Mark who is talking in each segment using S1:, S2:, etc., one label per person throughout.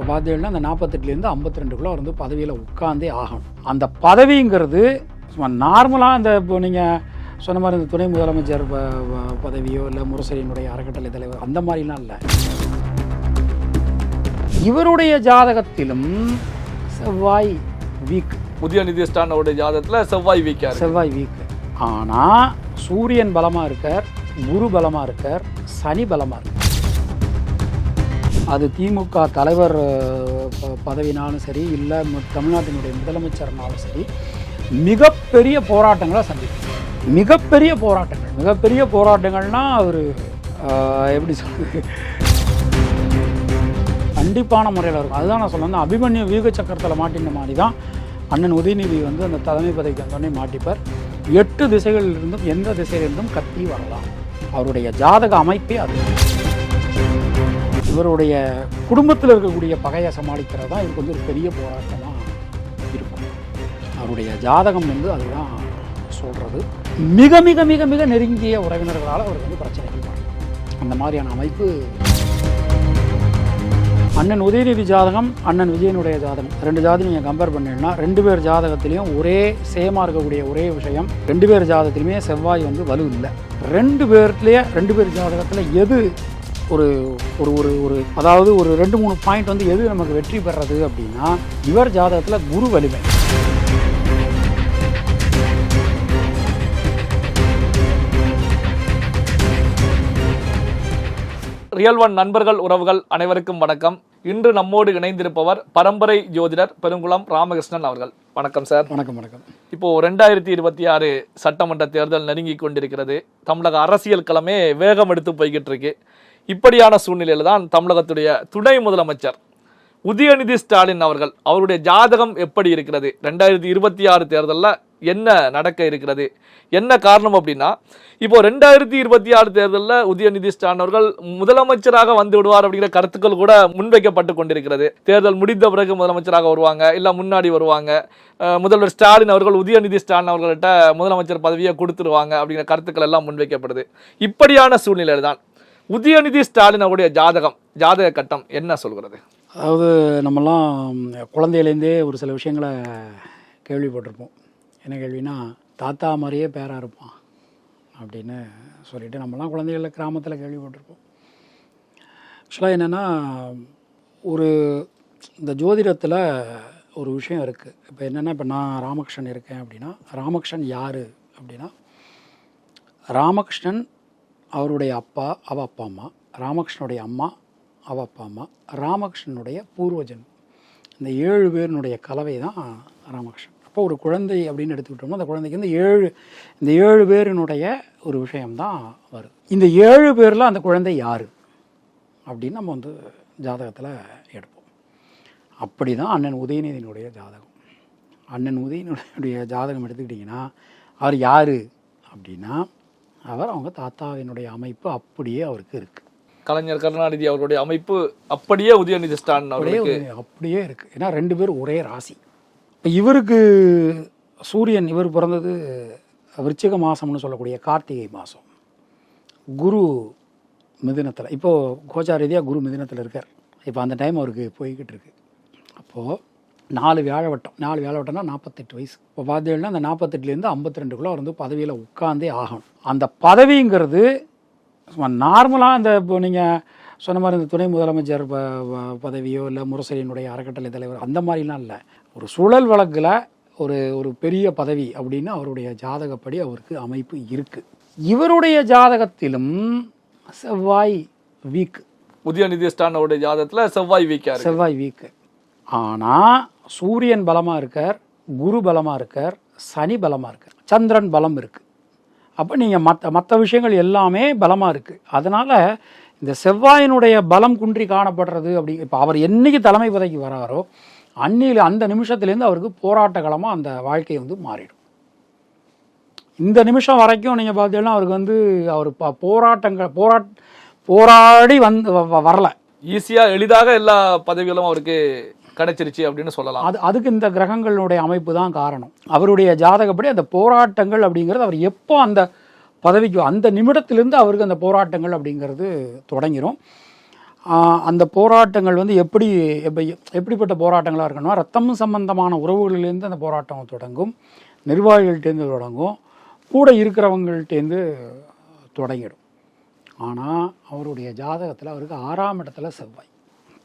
S1: இப்போ பார்த்தீங்கன்னா அந்த நாற்பத்தெட்டுலேருந்து ஐம்பத்தி ரெண்டுக்குள்ளே வந்து பதவியில் உட்காந்தே ஆகணும். அந்த பதவிங்கிறது சும்மா நார்மலாக அந்த இப்போ நீங்கள் சொன்ன மாதிரி இந்த துணை முதலமைச்சர் பதவியோ இல்லை முரசரியினுடைய அறக்கட்டளை தலைவர் அந்த மாதிரிலாம் இல்லை. இவருடைய ஜாதகத்திலும் செவ்வாய் வீக்
S2: உதயநிதி ஸ்டாலினோட ஜாதகத்துல செவ்வாய் வீக்காரு
S1: செவ்வாய் வீக் ஆனால் சூரியன் பலமாக இருக்கார் குரு பலமாக இருக்கார் சனி பலமாக இருக்கார். அது திமுக தலைவர் ப- பதவினாலும் சரி இல்லை தமிழ்நாட்டினுடைய முதலமைச்சர்னாலும் சரி மிகப்பெரிய போராட்டங்களை சந்திக்கும். மிகப்பெரிய போராட்டங்கள். மிகப்பெரிய போராட்டங்கள்னா அவர் எப்படி சொல்றது? கண்டிப்பான முறையில் இருக்கும். அதுதான் நான் சொல்ல அபிமன்யு வியூக சக்கரத்தில் மாட்டின மாதிரி தான் அண்ணன் உதயநிதி வந்து அந்த தலைமை பதவிக்கு வந்தோடனே மாட்டிப்பார். எட்டு திசைகளிலிருந்தும் எந்த திசையிலிருந்தும் கத்தி வரலாம். அவருடைய ஜாதக அமைப்பே அது இவருடைய குடும்பத்தில் இருக்கக்கூடிய பகையை சமாளிக்கிறது தான் இதுக்கு வந்து ஒரு பெரிய போராட்டமாக இருக்கும். அவருடைய ஜாதகம் வந்து அதுதான் சொல்கிறது மிக மிக மிக மிக நெருங்கிய உறவினர்களால் அவருக்கு வந்து பிரச்சனைகள் அந்த மாதிரியான அமைப்பு. அண்ணன் உதயநிதி ஜாதகம் அண்ணன் விஜயனுடைய ஜாதகம். ரெண்டு ஜாதகம் நீங்கள் கம்பேர் பண்ணீங்கன்னா ரெண்டு பேர் ஜாதகத்திலையும் ஒரே சேமாக இருக்கக்கூடிய ஒரே விஷயம். ரெண்டு பேர் ஜாதகத்திலுமே செவ்வாய் வந்து வலு இல்லை. ரெண்டு பேர்லேயே ரெண்டு பேர் ஜாதகத்தில் எது ஒரு ஒரு ஒரு ஒரு அதாவது ஒரு ரெண்டு மூணு பாயிண்ட் வந்து எது நமக்கு வெற்றி பெறது அப்படின்னா இவர் ஜாதகத்தில் குரு வலிமை.
S2: ரியல் ஒன் நண்பர்கள் உறவுகள் அனைவருக்கும் வணக்கம். இன்று நம்மோடு இணைந்திருப்பவர் பரம்பரை ஜோதிடர் பெருங்குளம் ராமகிருஷ்ணன் அவர்கள். வணக்கம் சார்.
S1: வணக்கம் வணக்கம்.
S2: இப்போ ரெண்டாயிரத்தி இருபத்தி ஆறு சட்டமன்ற தேர்தல் நெருங்கி கொண்டிருக்கிறது. தமிழக அரசியல் களமே வேகம் எடுத்து போய்கிட்டு இருக்கு. இப்படியான சூழ்நிலையில் தான் தமிழகத்துடைய துணை முதலமைச்சர் உதயநிதி ஸ்டாலின் அவர்கள் அவருடைய ஜாதகம் எப்படி இருக்கிறது? ரெண்டாயிரத்தி இருபத்தி ஆறு தேர்தலில் என்ன நடக்க இருக்கிறது? என்ன காரணம் அப்படின்னா இப்போ ரெண்டாயிரத்தி இருபத்தி ஆறு தேர்தலில் உதயநிதி ஸ்டாலின் அவர்கள் முதலமைச்சராக வந்து விடுவார் அப்படிங்கிற கருத்துக்கள் கூட முன்வைக்கப்பட்டு கொண்டிருக்கிறது. தேர்தல் முடிந்த பிறகு முதலமைச்சராக வருவாங்க இல்லை முன்னாடி வருவாங்க. முதல்வர் ஸ்டாலின் அவர்கள் உதயநிதி ஸ்டாலின் அவர்கள்ட்ட முதலமைச்சர் பதவியை கொடுத்துருவாங்க அப்படிங்கிற கருத்துக்கள் எல்லாம் முன்வைக்கப்படுது. இப்படியான சூழ்நிலை தான் உதயநிதி ஸ்டாலின் அவருடைய ஜாதகம் ஜாதக கட்டம் என்ன சொல்கிறது?
S1: அதாவது நம்மலாம் குழந்தையிலேருந்தே ஒரு சில விஷயங்களை கேள்விப்பட்டிருப்போம். என்ன கேள்வினா தாத்தா மாதிரியே பேராக இருப்பான் அப்படின்னு சொல்லிட்டு நம்மலாம் குழந்தைகள கிராமத்தில் கேள்விப்பட்டிருப்போம். ஆக்சுவலாக என்னென்னா ஒரு இந்த ஜோதிடத்தில் ஒரு விஷயம் இருக்குது இப்போ என்னென்னா இப்போ நான் ராமகிருஷ்ணன் இருக்கேன் அப்படின்னா ராமகிருஷ்ணன் யார் அப்படின்னா ராமகிருஷ்ணன் அவருடைய அப்பா அவ அப்பா அம்மா ராமகிருஷ்ணனுடைய அம்மா அவ அப்பா அம்மா ராமகிருஷ்ணனுடைய பூர்வஜன். இந்த ஏழு பேருனுடைய கலவை தான் ராமகிருஷ்ணன். அப்போ ஒரு குழந்தை அப்படின்னு எடுத்துக்கிட்டோம்னா அந்த குழந்தைக்கு இந்த ஏழு இந்த ஏழு பேரினுடைய ஒரு விஷயம்தான் வருது. இந்த ஏழு பேரில் அந்த குழந்தை யார்? அப்படின்னு நம்ம வந்து ஜாதகத்தில் எடுப்போம். அப்படி தான் அண்ணன் உதயநிதியினுடைய ஜாதகம். அண்ணன் உதயநிதியுடைய ஜாதகம் எடுத்துக்கிட்டிங்கன்னா அவர் யார் அப்படின்னா அவர் அவங்க தாத்தாவினுடைய அமைப்பு அப்படியே அவருக்கு இருக்குது
S2: கலைஞர் கருணாநிதி அவருடைய அமைப்பு அப்படியே உதயநிதி ஸ்டாலின்
S1: அப்படியே அப்படியே இருக்குது ஏன்னா ரெண்டு பேரும் ஒரே ராசி. இப்போ இவருக்கு சூரியன் இவர் பிறந்தது விருச்சிக மாதம்னு சொல்லக்கூடிய கார்த்திகை மாதம் குரு மிதுனத்தில் இப்போது கோச்சார ரீதியாக குரு மிதுனத்தில் இருக்கார். இப்போ அந்த டைம் அவருக்கு போய்கிட்டு இருக்கு. அப்போது நாலு வியாழவட்டம் நாலு வியாழவட்டம்னா நாற்பத்தெட்டு வயசு. இப்போ பார்த்தீங்கன்னா அந்த நாற்பத்தெட்டுலேருந்து ஐம்பத்தி ரெண்டுக்குள்ளே வந்து பதவியில் உட்காந்தே ஆகணும். அந்த பதவிங்கிறது நார்மலாக இந்த இப்போ நீங்கள் சொன்ன மாதிரி இந்த துணை முதலமைச்சர் ப பதவியோ இல்லை முரசரியினுடைய அறக்கட்டளை தலைவர் அந்த மாதிரிலாம் இல்லை. ஒரு சுழல் வழக்கில் ஒரு ஒரு பெரிய பதவி அப்படின்னு அவருடைய ஜாதகப்படி அவருக்கு அமைப்பு இருக்குது இவருடைய ஜாதகத்திலும் செவ்வாய் வீக்
S2: உதயநிதி அவருடைய ஜாதகத்துல செவ்வாய் வீக்காரு
S1: செவ்வாய் வீக்கு. ஆனால் சூரியன் பலமாக இருக்கார் குரு பலமாக இருக்கார் சனி பலமாக இருக்கார். சந்திரன் பலம் இருக்குது அப்போ நீங்கள் மற்ற மற்ற விஷயங்கள் எல்லாமே பலமாக இருக்குது அதனால் இந்த செவ்வாயினுடைய பலம் குன்றி காணப்படுறது அப்படி இப்போ அவர் என்னைக்கு தலைமை பதவிக்கு வராரோ அன்னியில் அந்த நிமிஷத்துலேருந்து அவருக்கு போராட்ட காலமாக அந்த வாழ்க்கை வந்து மாறிடும். இந்த நிமிஷம் வரைக்கும் நீங்கள் பார்த்தீங்கன்னா அவருக்கு வந்து அவர் ப- போராட்டங்கள் போராட் போராடி வந்து வ- வ- வரல.
S2: எளிதாக எல்லா பதவிகளும் அவருக்கு கிடைச்சிருச்சு அப்படின்னு சொல்லலாம்.
S1: அது அதுக்கு இந்த கிரகங்களுடைய அமைப்பு தான் காரணம். அவருடைய ஜாதகப்படி அந்த போராட்டங்கள் அப்படிங்கிறது அவர் எப்போ அந்த பதவிக்கு அந்த நிமிடத்திலிருந்து அவருக்கு அந்த போராட்டங்கள் அப்படிங்கிறது தொடங்கிரும். அந்த போராட்டங்கள் வந்து எப்படி எப்படிப்பட்ட போராட்டங்களாக இருக்கணும்னா ரத்தம் சம்பந்தமான உறவுகளிலேருந்து அந்த போராட்டம் தொடங்கும் நிர்வாகிகள்டேருந்து தொடங்கும் கூட இருக்கிறவங்கள்ட்டேருந்து தொடங்கிடும். ஆனால் அவருடைய ஜாதகத்தில் அவருக்கு ஆறாம் இடத்துல செவ்வாய்.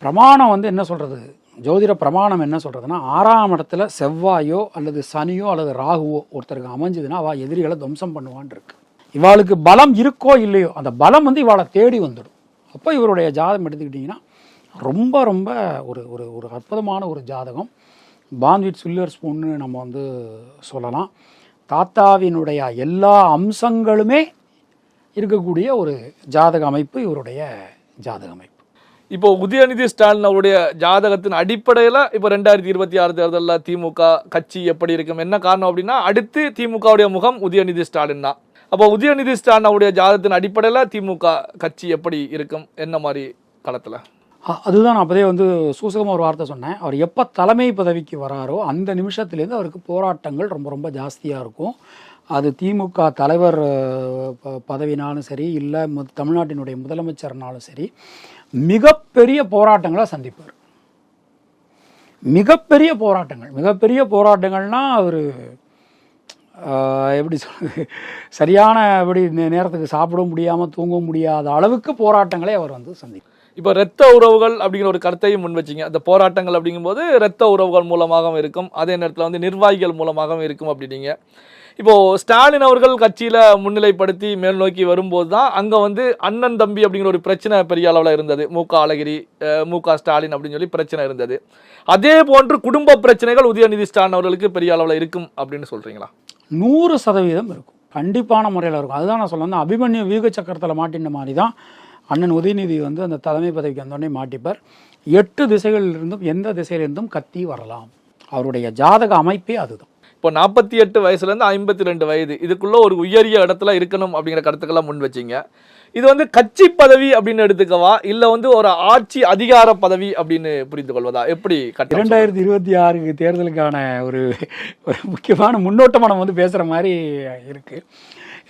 S1: பிரமாணம் வந்து என்ன சொல்கிறது ஜோதிட பிரமாணம் என்ன சொல்கிறதுனா ஆறாம் இடத்துல செவ்வாயோ அல்லது சனியோ அல்லது ராகுவோ ஒருத்தருக்கு அமைஞ்சதுன்னா அவள் எதிரிகளை துவம்சம் பண்ணுவான் இருக்கு. இவாளுக்கு பலம் இருக்கோ இல்லையோ அந்த பலம் வந்து இவாளை தேடி வந்துடும். அப்போ இவருடைய ஜாதகம் எடுத்துக்கிட்டிங்கன்னா ரொம்ப ரொம்ப ஒரு ஒரு ஒரு அற்புதமான ஒரு ஜாதகம். பான்விட் சில்வர் ஸ்பூன்னு நம்ம வந்து சொல்லலாம். தாத்தாவினுடைய எல்லா அம்சங்களுமே இருக்கக்கூடிய ஒரு ஜாதக அமைப்பு இவருடைய ஜாதக அமைப்பு.
S2: இப்போ உதயநிதி ஸ்டாலின் அவருடைய ஜாதகத்தின் அடிப்படையில் இப்போ ரெண்டாயிரத்தி இருபத்தி ஆறு தேர்தலில் திமுக கட்சி எப்படி இருக்கும் என்ன காரணம் அப்படின்னா அடுத்து திமுகவுடைய முகம் உதயநிதி ஸ்டாலின் தான். அப்போ உதயநிதி ஸ்டாலின் அவருடைய ஜாதகத்தின் அடிப்படையில் திமுக கட்சி எப்படி இருக்கும் என்ன மாதிரி களத்தில்?
S1: அதுதான் நான் அப்போதே வந்து சூசகமாக ஒரு வார்த்தை சொன்னேன். அவர் எப்போ தலைமை பதவிக்கு வராரோ அந்த நிமிஷத்துலேருந்து அவருக்கு போராட்டங்கள் ரொம்ப ரொம்ப ஜாஸ்தியாக இருக்கும். அது திமுக தலைவர் ப- பதவினாலும் சரி இல்லை தமிழ்நாட்டினுடைய முதலமைச்சர்னாலும் சரி மிகப்பெரிய போராட்டங்களை சந்திப்பார். மிகப்பெரிய போராட்டங்கள். மிகப்பெரிய போராட்டங்கள்னா அவர் எப்படி சொல்கிறது சரியான எப்படி நே- நேரத்துக்கு சாப்பிட முடியாமல் தூங்க முடியாத அளவுக்கு போராட்டங்களை அவர் வந்து சந்திப்பார்.
S2: இப்போ இரத்த உறவுகள் அப்படிங்கிற ஒரு கருத்தையும் முன் வச்சிங்க. அந்த போராட்டங்கள் அப்படிங்கும்போது இரத்த உறவுகள் மூலமாகவும் இருக்கும். அதே நேரத்தில் வந்து நிர்வாகிகள் மூலமாகவும் இருக்கும் அப்படின்னீங்க. இப்போது ஸ்டாலின் அவர்கள் கட்சியில் முன்னிலைப்படுத்தி மேல் நோக்கி வரும்போது தான் அங்கே வந்து அண்ணன் தம்பி அப்படிங்கிற ஒரு பிரச்சனை பெரிய அளவில் இருந்தது. மு க அழகிரி மு க ஸ்டாலின் அப்படின்னு சொல்லி பிரச்சனை இருந்தது. அதே போன்று குடும்ப பிரச்சனைகள் உதயநிதி ஸ்டாலின் அவர்களுக்கு பெரிய அளவில் இருக்கும் அப்படின்னு சொல்கிறீங்களா
S1: நூறு சதவீதம் இருக்கும். கண்டிப்பான முறையில் இருக்கும். அதுதான் நான் சொல்ல அபிமன்யு வீக சக்கரத்தில் மாட்டின மாதிரி தான் அண்ணன் உதயநிதி வந்து அந்த தலைமை பதவிக்கு வந்தோடனே மாட்டிப்பார். எட்டு திசைகளிலிருந்தும் எந்த திசையிலிருந்தும் கத்தி வரலாம். அவருடைய ஜாதக அமைப்பே அதுதான்.
S2: இப்போ நாற்பத்தி எட்டு வயசுலேருந்து ஐம்பத்தி ரெண்டு வயது. இதுக்குள்ள ஒரு உயரிய இடத்துல இருக்கணும் அப்படிங்கிற கருத்துக்கெல்லாம் முன் வச்சீங்க. இது வந்து கட்சி பதவி அப்படின்னு எடுத்துக்கவா? இல்லை வந்து ஒரு ஆட்சி அதிகார பதவி அப்படின்னு புரிந்து கொள்வதா எப்படி கட்டம்
S1: இரண்டாயிரத்தி இருபத்தி ஆறு தேர்தலுக்கான ஒரு ஒரு முக்கியமான முன்னோட்டமாக நம்ம வந்து பேசுகிற மாதிரி இருக்குது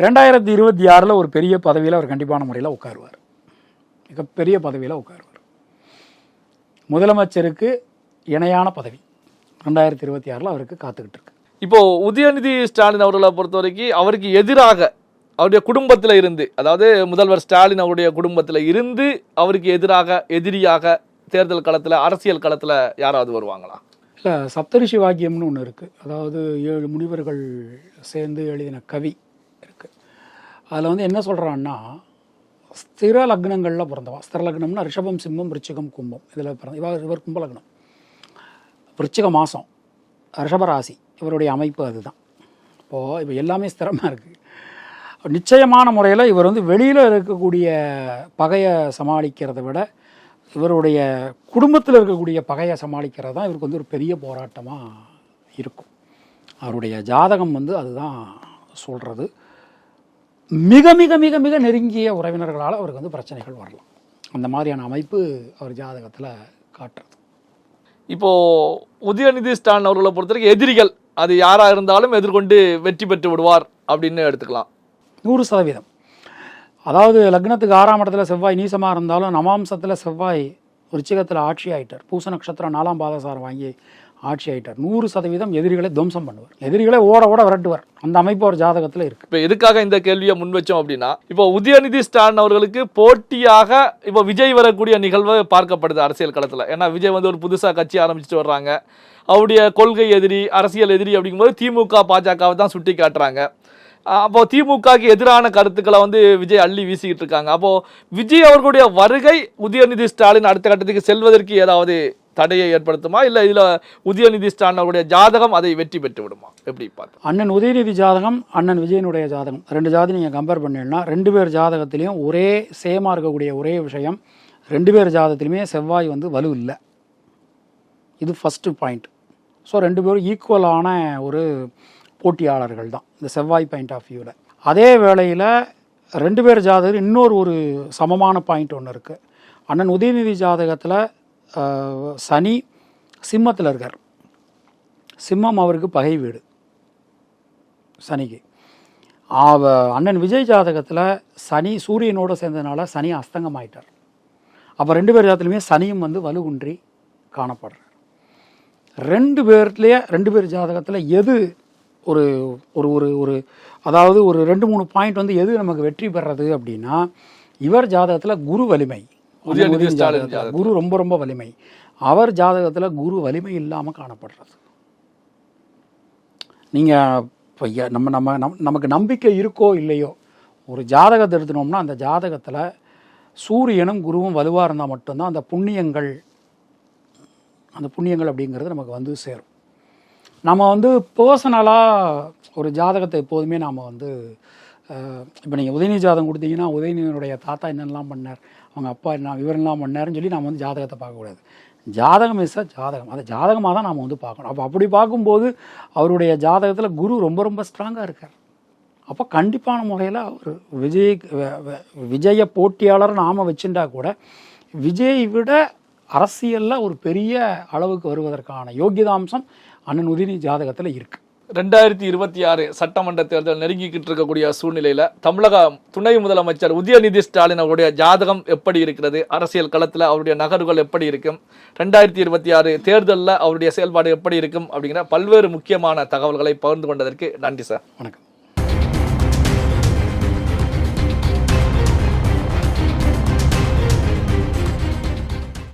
S1: ரெண்டாயிரத்தி இருபத்தி ஆறில் ஒரு பெரிய பதவியில் அவர் கண்டிப்பான முறையில் உட்காருவார். மிகப்பெரிய பதவியில் உட்காருவார். முதலமைச்சருக்கு இணையான பதவி. ரெண்டாயிரத்தி இருபத்தி ஆறில் அவருக்கு காத்துக்கிட்டு இருக்கு.
S2: இப்போ உதயநிதி ஸ்டாலின் அவர்களை பொறுத்த வரைக்கும் அவருக்கு எதிராக அவருடைய குடும்பத்தில் இருந்து அதாவது முதல்வர் ஸ்டாலின் அவருடைய குடும்பத்தில் இருந்து அவருக்கு எதிராக எதிரியாக தேர்தல் களத்தில் அரசியல் களத்தில் யாராவது வருவாங்களா?
S1: இல்லை சப்தரிஷி வாக்கியம்னு ஒன்று இருக்குது அதாவது ஏழு முனிவர்கள் சேர்ந்து எழுதின கவி இருக்குது அதில் வந்து என்ன சொல்கிறான்னா ஸ்திர லக்னங்களில் பிறந்தவா? ஸ்திர லக்னம்னா ரிஷபம் சிம்மம் விருச்சிகம் கும்பம். இதில் பிறந்த இவர் இவர் கும்ப லக்னம். மாதம் ரிஷபராசி இவருடைய அமைப்பு அதுதான். இப்போது இப்போ எல்லாமே ஸ்திரமாக இருக்குது நிச்சயமான முறையில் இவர் வந்து வெளியில் இருக்கக்கூடிய பகையை சமாளிக்கிறதை விட இவருடைய குடும்பத்தில் இருக்கக்கூடிய பகையை சமாளிக்கிறது தான் இவருக்கு வந்து ஒரு பெரிய போராட்டமாக இருக்கும். அவருடைய ஜாதகம் வந்து அதுதான் சொல்கிறது மிக மிக மிக மிக நெருங்கிய உறவினர்களால் அவருக்கு வந்து பிரச்சனைகள் வரலாம். அந்த மாதிரியான அமைப்பு அவர் ஜாதகத்தில் காட்டுறது.
S2: இப்போ உதயநிதி ஸ்டாலின் அவர்களை பொறுத்தவரைக்கும் எதிரிகள் அது யாராக இருந்தாலும் எதிர்கொண்டு வெற்றி பெற்று விடுவார் அப்படின்னு எடுத்துக்கலாம்.
S1: நூறு சதவீதம். அதாவது லக்னத்துக்கு ஆறாம் இடத்துல செவ்வாய் நீசமாக இருந்தாலும் நவாம்சத்தில் செவ்வாய் விருச்சிகத்தில் ஆட்சி ஆயிட்டார். பூச நட்சத்திரம் நாலாம் பாதசாரம் வாங்கி ஆட்சி ஆயிட்டார். நூறு சதவீதம் எதிரிகளை துவம்சம் பண்ணுவார். எதிரிகளை ஓட ஓட விரட்டுவார். அந்த அமைப்பு ஒரு ஜாதகத்தில் இருக்குது
S2: இப்போ எதுக்காக இந்த கேள்வியை முன் வச்சோம் அப்படின்னா இப்போ உதயநிதி ஸ்டாலின் அவர்களுக்கு போட்டியாக இப்போ விஜய் வரக்கூடிய நிகழ்வு பார்க்கப்படுது அரசியல் களத்தில். ஏன்னா விஜய் வந்து ஒரு புதுசாக கட்சி ஆரம்பிச்சுட்டு வர்றாங்க. அவருடைய கொள்கை எதிரி அரசியல் எதிரி அப்படிங்கும்போது திமுக பாஜகவை தான் சுட்டி காட்டுறாங்க. அப்போது அப்போ திமுகக்கு எதிரான கருத்துக்களை வந்து விஜய் அள்ளி வீசிக்கிட்டு இருக்காங்க. அப்போ விஜய் அவர்களுடைய வருகை உதயநிதி ஸ்டாலின் அடுத்த கட்டத்துக்கு செல்வதற்கு ஏதாவது தடையை ஏற்படுத்துமா? இல்லை இதில் உதயநிதி ஸ்டாலினுடைய ஜாதகம் அதை வெற்றி பெற்று விடுமா எப்படி பார்த்து
S1: அண்ணன் உதயநிதி ஜாதகம் அண்ணன் விஜயனுடைய ஜாதகம். ரெண்டு ஜாதி நீங்கள் கம்பேர் பண்ணீங்கன்னா ரெண்டு பேர் ஜாதகத்திலையும் ஒரே சேமாக இருக்கக்கூடிய ஒரே விஷயம். ரெண்டு பேர் ஜாதகத்திலுமே செவ்வாய் வந்து வலு இல்லை. இது ஃபஸ்ட்டு பாயிண்ட் ஸோ ரெண்டு பேரும் ஈக்குவலான ஒரு போட்டியாளர்கள் தான் இந்த செவ்வாய் பாயிண்ட் ஆஃப் வியூவில் அதே வேளையில் ரெண்டு பேர் ஜாதகர் இன்னொரு ஒரு சமமான பாயிண்ட் ஒன்று இருக்குது அண்ணன் உதயநிதி ஜாதகத்தில் சனி சிம்மத்தில் இருக்கார். சிம்மம் அவருக்கு பகை வீடு. சனிக்கு. அவ அண்ணன் விஜய் ஜாதகத்தில் சனி சூரியனோடு சேர்ந்ததுனால சனி அஸ்தங்கமாயிட்டார். அப்போ ரெண்டு பேர் ஜாதத்துலையுமே சனியும் வந்து வலுகுன்றி காணப்படுறார். ரெண்டு பேர்லேயே ரெண்டு பேர் ஜாதகத்தில் எது ஒரு ஒரு ஒரு ஒரு அதாவது ஒரு ரெண்டு மூணு பாயிண்ட் வந்து எது நமக்கு வெற்றி பெறது அப்படின்னா இவர் ஜாதகத்தில் குரு வலிமை. ஜாதகத்துல குரு ரொம்ப ரொம்ப வலிமை. அவர் ஜாதகத்தில் குரு வலிமை இல்லாமல் காணப்படுறது. நீங்கள் இப்போ நம்ம நம்ம நம் நமக்கு நம்பிக்கை இருக்கோ இல்லையோ ஒரு ஜாதகத்தை எடுத்துனோம்னா அந்த ஜாதகத்தில் சூரியனும் குருவும் வலுவாக இருந்தால் மட்டும்தான் அந்த புண்ணியங்கள் அந்த புண்ணியங்கள் அப்படிங்கிறது நமக்கு வந்து சேரும். நம்ம வந்து பர்சனலாக ஒரு ஜாதகத்தை எப்போதுமே நாம் வந்து இப்போ நீங்கள் உதயநிதி ஜாதகம் கொடுத்தீங்கன்னா உதயநிதியினுடைய தாத்தா என்னென்னலாம் பண்ணார்? அவங்க அப்பா என்ன விவரம்லாம் பண்ணாருன்னு சொல்லி நம்ம வந்து ஜாதகத்தை பார்க்கக்கூடாது. ஜாதகம் இஸ் ஜாதகம். அதை ஜாதகமாக தான் நாம் வந்து பார்க்கணும். அப்போ அப்படி பார்க்கும்போது அவருடைய ஜாதகத்தில் குரு ரொம்ப ரொம்ப ஸ்ட்ராங்காக இருக்கார். அப்போ கண்டிப்பான முறையில் அவர் விஜய் விஜய போட்டியாளர் நாம் வச்சுட்டா கூட விஜய் விட அரசியலில் ஒரு பெரிய அளவுக்கு வருவதற்கான யோகியதாம்சம் அண்ணன் உதிரி ஜாதகத்தில் இருக்குது
S2: ரெண்டாயிரத்தி இருபத்தி ஆறு சட்டமன்ற தேர்தல் நெருங்கிக்கிட்டு இருக்கக்கூடிய சூழ்நிலையில் தமிழக துணை முதலமைச்சர் உதயநிதி ஸ்டாலின் அவருடைய ஜாதகம் எப்படி இருக்கிறது? அரசியல் களத்தில் அவருடைய நகர்வுகள் எப்படி இருக்கும்? ரெண்டாயிரத்தி இருபத்தி ஆறு தேர்தலில் அவருடைய செயல்பாடு எப்படி இருக்கும்? அப்படிங்கிற பல்வேறு முக்கியமான தகவல்களை பகிர்ந்து கொண்டதற்கு நன்றி சார்.
S1: வணக்கம்.